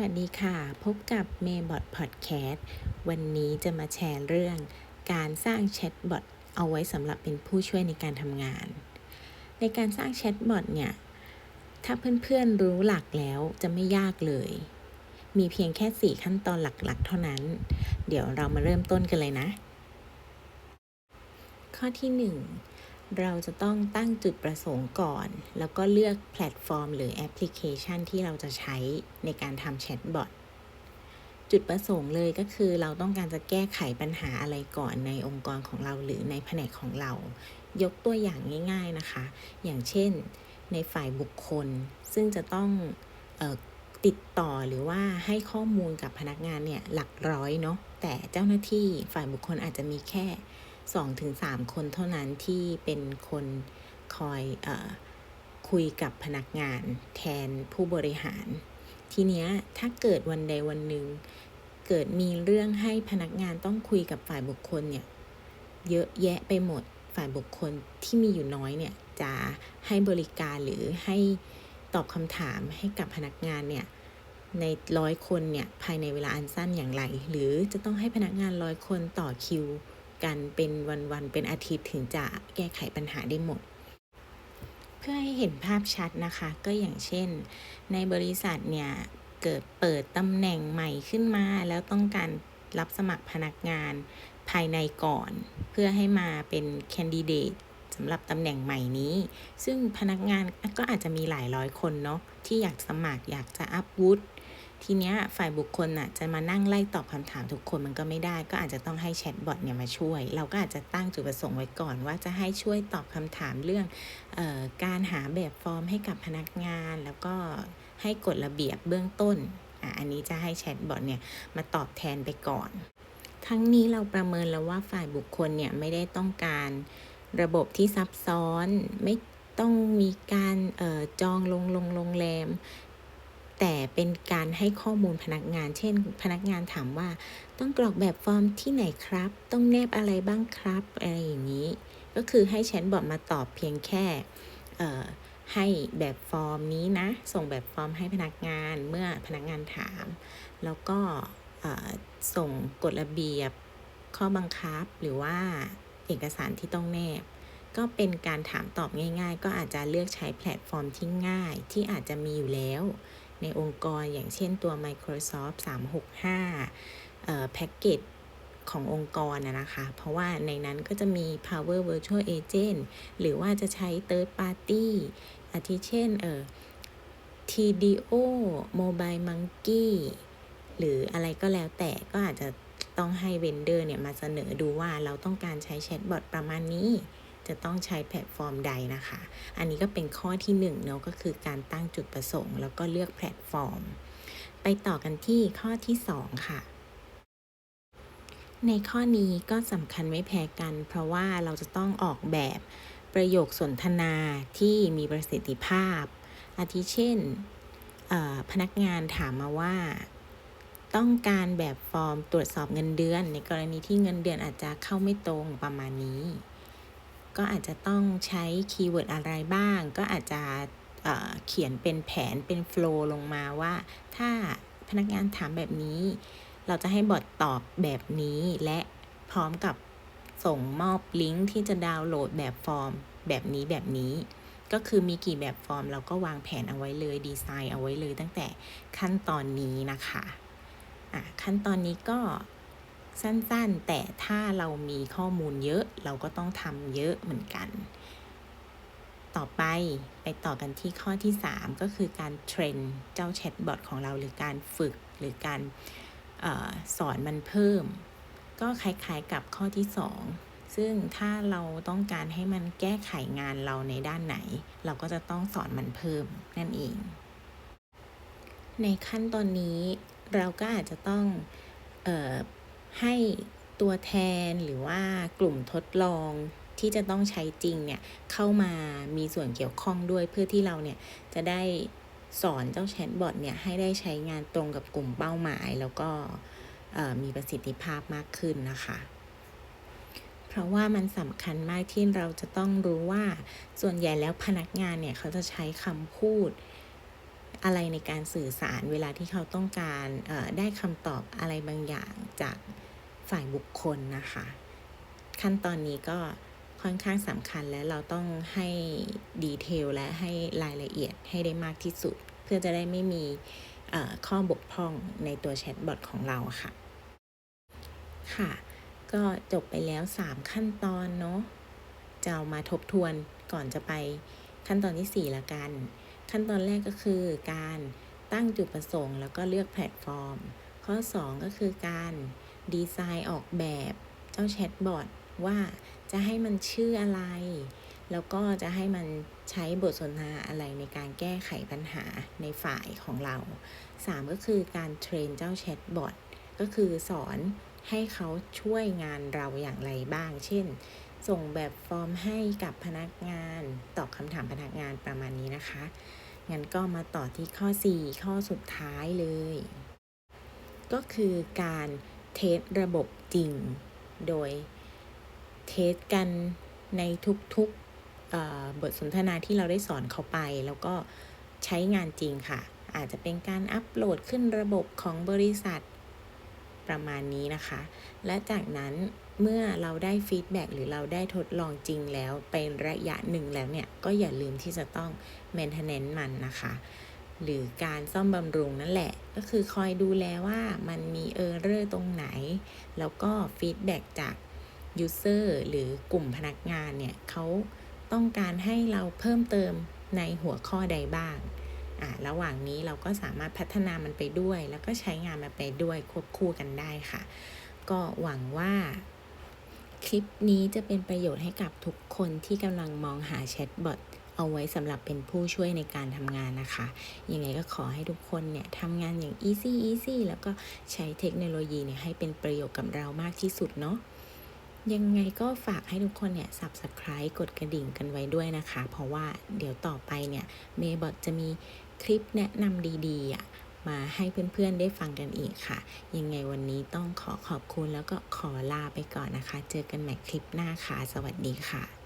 วัสดีค่ะ พบกับเมย์บอทพอดแคสต์วันนี้จะมาแชร์เรื่อง การสร้างแชทบอทเอาไว้สำหรับเป็นผู้ช่วยในการทำงาน ในการสร้างแชทบอทเนี่ย ถ้าเพื่อนๆรู้หลักแล้วจะไม่ยากเลย มีเพียงแค่ 4 ขั้นตอนหลักๆ เท่านั้น เดี๋ยวเรามาเริ่มต้นกันเลยนะ ข้อที่ 1 เราจะต้องตั้งจุดประสงค์ก่อน แล้วก็เลือกแพลตฟอร์ม หรือแอปพลิเคชันที่เราจะใช้ในการทำแชทบอทจุดประสงค์เลยก็คือเราต้องการจะแก้ไขปัญหาอะไรก่อนในองค์กรของเราหรือในแผนกของเรา ยกตัวอย่างง่าย ๆนะคะ อย่างเช่น ในฝ่ายบุคคล ซึ่งจะต้องออติดต่อหรือว่าให้ข้อมูลกับพนักงานเนี่ยหลักร้อยเนาะแต่เจ้าหน้าที่ฝ่ายบุคคลอาจจะมีแค่ 2-3 คนเท่านั้นที่เป็นคนคอยอคุยกับพนักงานแทนผู้บริหาร ทีเนี้ยถ้าเกิดวันใดวันหนึ่งเกิดมีเรื่องให้พนักงานต้องคุยกับฝ่ายบุคคลเนี่ยเยอะแยะไปหมดฝ่ายบุคคลที่มีอยู่น้อยเนี่ยจะให้บริการหรือให้ตอบคำถามให้กับพนักงานเนี่ยในร้อยคนเนี่ยภายในเวลาอันสั้นอย่างไร หรือจะต้องให้พนักงานร้อยคนต่อคิว กันเป็นวันๆเป็นอาทิตย์ถึงจะแก้ไขปัญหาได้หมด เพื่อให้เห็นภาพชัดนะคะ ก็อย่างเช่น ในบริษัทเนี่ยเกิดเปิดตำแหน่งใหม่ขึ้นมา แล้วต้องการรับสมัครพนักงานภายในก่อน เพื่อให้มาเป็นแคนดิเดตสำหรับตำแหน่งใหม่นี้ ซึ่งพนักงานก็อาจจะมีหลายร้อยคนเนาะที่อยากสมัครอยากจะอัพวุฒิ ทีเนี้ยฝ่ายบุคคลน่ะจะมานั่งไล่ตอบคำถามทุกคนมันก็ไม่ได้ ก็อาจจะต้องให้แชทบอทเนี่ยมาช่วย เราก็อาจจะตั้งจุดประสงค์ไว้ก่อน ว่าจะให้ช่วยตอบคำถามเรื่องออการหาแบบฟอร์มให้กับพนักงาน แล้วก็ให้กฎระเบียบเบื้องต้นออันนี้จะให้แชทบอทเนี่ยมาตอบแทนไปก่อน ทั้งนี้เราประเมินแล้วว่าฝ่ายบุคคลเนี่ยไม่ได้ต้องการระบบที่ซับซ้อนไม่ต้องมีการออจองลงลงโรงแรม แต่เป็นการให้ข้อมูลพนักงาน เช่น พนักงานถามว่า ต้องกรอกแบบฟอร์มที่ไหนครับ ต้องแนบอะไรบ้างครับ อะไรอย่างนี้ ก็คือให้แชทบอทมาตอบเพียงแค่ให้แบบฟอร์มนี้นะ ส่งแบบฟอร์มให้พนักงานเมื่อพนักงานถาม แล้วก็ส่งกฎระเบียบข้อบังคับหรือว่าเอกสารที่ต้องแนบ ก็เป็นการถามตอบง่าย ๆ ก็อาจจะเลือกใช้แพลตฟอร์มที่ง่ายที่อาจจะมีอยู่แล้ว ในองค์กรอย่างเช่นตัว Microsoft 365แพ็กเกจขององค์กรนะนะคะ เพราะว่าในนั้นก็จะมี Power Virtual Agent หรือว่าจะใช้ Third Party อาทิเช่นเอ่อ TDO Mobile Monkey หรืออะไรก็แล้วแต่ก็อาจจะต้องให้เวนเดอร์เนี่ยมาเสนอดูว่าเราต้องการใช้แชทบอทประมาณนี้ จะต้องใช้แพลตฟอร์มใดนะคะ อันนี้ก็เป็นข้อที่1เนาะก็คือการตั้งจุดประสงค์ แล้วก็เลือกแพลตฟอร์ม ไปต่อกันที่ข้อที่ 2 ค่ะในข้อนี้ก็สำคัญไม่แพ้กัน เพราะว่าเราจะต้องออกแบบประโยคสนทนาที่มีประสิทธิภาพ อาทิเช่น พนักงานถามมาว่า ต้องการแบบฟอร์มตรวจสอบเงินเดือน ในกรณีที่เงินเดือนอาจจะเข้าไม่ตรงประมาณนี้ ก็อาจจะต้องใช้คีย์เวิร์ดอะไรบ้าง ก็อาจจะเเขียนเป็นแผนเป็นโฟล์ลงมาว่า ถ้าพนักงานถามแบบนี้ เราจะให้บอทตอบแบบนี้และพร้อมกับส่งมอบลิงก์ที่จะดาวน์โหลดแบบฟอร์ม แบบนี้แบบนี้ ก็คือมีกี่แบบฟอร์ม เราก็วางแผนเอาไว้เลยดีไซน์เอาไว้เลยตั้งแต่ขั้นตอนนี้นะคะะขั้นตอนนี้ก็ สั้นๆ แต่ถ้าเรามีข้อมูลเยอะเราก็ต้องทำเยอะเหมือนกัน ต่อไปไปต่อกันที่ข้อที่ 3 ก็คือการเทรนเจ้าแชทบอทของเราหรือการฝึกหรือการอสอนมันเพิ่ม ก็คล้ายๆกับข้อที่ 2 ซึ่งถ้าเราต้องการให้มันแก้ไขงานเราในด้านไหน เราก็จะต้องสอนมันเพิ่มนั่นเอง ในขั้นตอนนี้เราก็อาจจะต้องออ ให้ตัวแทนหรือว่ากลุ่มทดลองที่จะต้องใช้จริงเนี่ยเข้ามามีส่วนเกี่ยวข้องด้วยเพื่อที่เราเนี่ยจะได้สอนเจ้าแชทบอทเนี่ยให้ได้ใช้งานตรงกับกลุ่มเป้าหมาย แล้วก็มีประสิทธิภาพมากขึ้นนะคะ เพราะว่ามันสำคัญมากที่เราจะต้องรู้ว่าส่วนใหญ่แล้วพนักงานเนี่ยเขาจะใช้คำพูดอะไรในการสื่อสารเวลาที่เขาต้องการได้คำตอบอะไรบางอย่างจาก ฝ่ายบุคคลนะคะ ขั้นตอนนี้ก็ค่อนข้างสำคัญและเราต้องให้ดีเทลและให้รายละเอียดให้ได้มากที่สุด เพื่อจะได้ไม่มีข้อบกพร่องในตัวแชทบอทของเราค่ะ ค่ะ ก็จบไปแล้ว 3 ขั้นตอนเนาะจะามาทบทวนก่อนจะไปขั้นตอนที่ 4 ละกัน ขั้นตอนแรกก็คือการตั้งจุดประสงค์ แล้วก็เลือกแพลตฟอร์ม ข้อ 2 ก็คือการ ดีไซน์ออกแบบเจ้าแชทบอทว่าจะให้มันชื่ออะไร แล้วก็จะให้มันใช้บทสนทนาอะไรในการแก้ไขปัญหาในฝ่ายของเรา 3 ก็คือการเทรนเจ้าแชทบอทก็คือสอนให้เขาช่วยงานเราอย่างไรบ้าง เช่น ส่งแบบฟอร์มให้กับพนักงาน ตอบคำถามพนักงานประมาณนี้นะคะ งั้นก็มาต่อที่ข้อ 4 ข้อสุดท้ายเลย ก็คือการ เทสระบบจริง โดยเทสกันในทุกๆบทสนทนาที่เราได้สอนเขาไป แล้วก็ใช้งานจริงค่ะ อาจจะเป็นการอัปโหลดขึ้นระบบของบริษัทประมาณนี้นะคะ และจากนั้นเมื่อเราได้ฟีดแบ็หรือเราได้ทดลองจริงแล้วเป็นระยะหนึ่งแล้วเนี่ย ก็อย่าลืมที่จะต้อง maintenance มันนะคะ หรือการซ่อมบำรุงนั่นแหละ ก็คือคอยดูแลว่ามันมีเออร์เรอร์ตรงไหน แล้วก็ฟีดแบ็จาก user หรือกลุ่มพนักงานเนี่ยเขาต้องการให้เราเพิ่มเติมในหัวข้อใดบ้าง อ่าระหว่างนี้เราก็สามารถพัฒนามันไปด้วย แล้วก็ใช้งานมันไปด้วยควบคู่กันได้ค่ะ ก็หวังว่าคลิปนี้จะเป็นประโยชน์ให้กับทุกคนที่กำลังมองหาแชทบอท เอาไว้สำหรับเป็นผู้ช่วยในการทำงานนะคะ ยังไงก็ขอให้ทุกคนเนี่ยทำงานอย่าง easy easy แล้วก็ใช้เทคโนโลยีเนี่ยให้เป็นประโยชน์กับเรามากที่สุดเนาะยังไงก็ฝากให้ทุกคนเนี่ย subscribe กดกระดิ่งกันไว้ด้วยนะคะ เพราะว่าเดี๋ยวต่อไปเนี่ยเมย์บอทจะมีคลิปแนะนำดีๆอะมาให้เพื่อนๆได้ฟังกันอีกค่ะ ยังไงวันนี้ต้องขอขอบคุณแล้วก็ขอลาไปก่อนนะคะ เจอกันใหม่คลิปหน้าค่ะ สวัสดีค่ะ